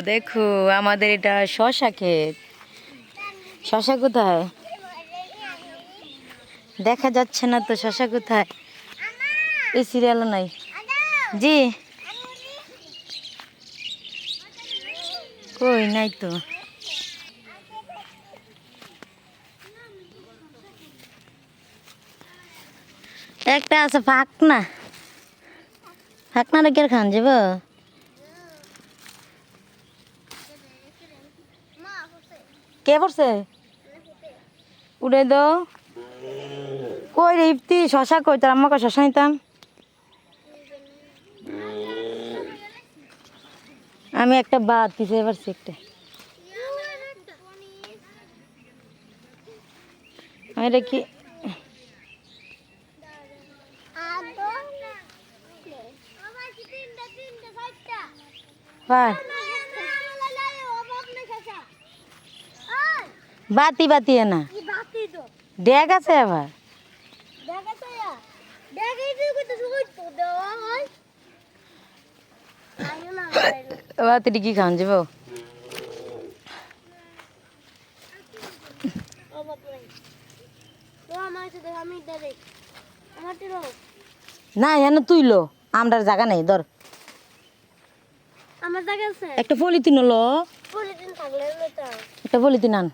দেখো, আমাদের এটা শশা ক্ষেত। শশা কোথায়? দেখা যাচ্ছে না তো শশা কোথায়? এই সিরিয়ালও নাই। জি। কই, নাই তো। একটা আছে, ফাঁকনা। ফাঁকনা রেখে খান যাব কে পড়ছে? উড়ে দো। কই রে ইফতি? শশা কই? তোর আম্মাকে শশা নিতাম। আমি একটা বাদ পিছিয়ে পারছি একটা আমি এটা কি? বাতি বাতি না। ড্যাগ আছে আবার। বাতিটি কি খান যাব? না এনে তুইলো আমরা জায়গা নেই ধর। আমার জায়গা আছে? একটা পলিথিন হলো পলিথিন থাকলে একটা পলিথিন আন।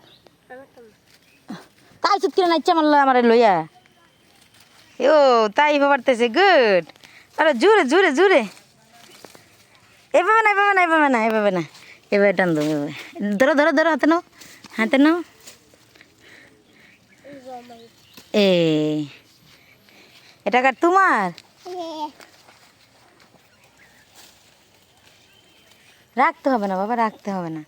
তাই চুত কিনে নাইছে আমার লইয়া। ও, তাই পারতেছে, গুড। আরে জোরে জোরে জোরে। এভাবে না এভাবে না এভাবে না এভাবে না। এভাবে টান দো ধরো ধরো ধরো, হাতে নাও হাতে নাও। এ, এটা কার তোমার? রাখতে হবে না, বাবা, রাখতে হবে না।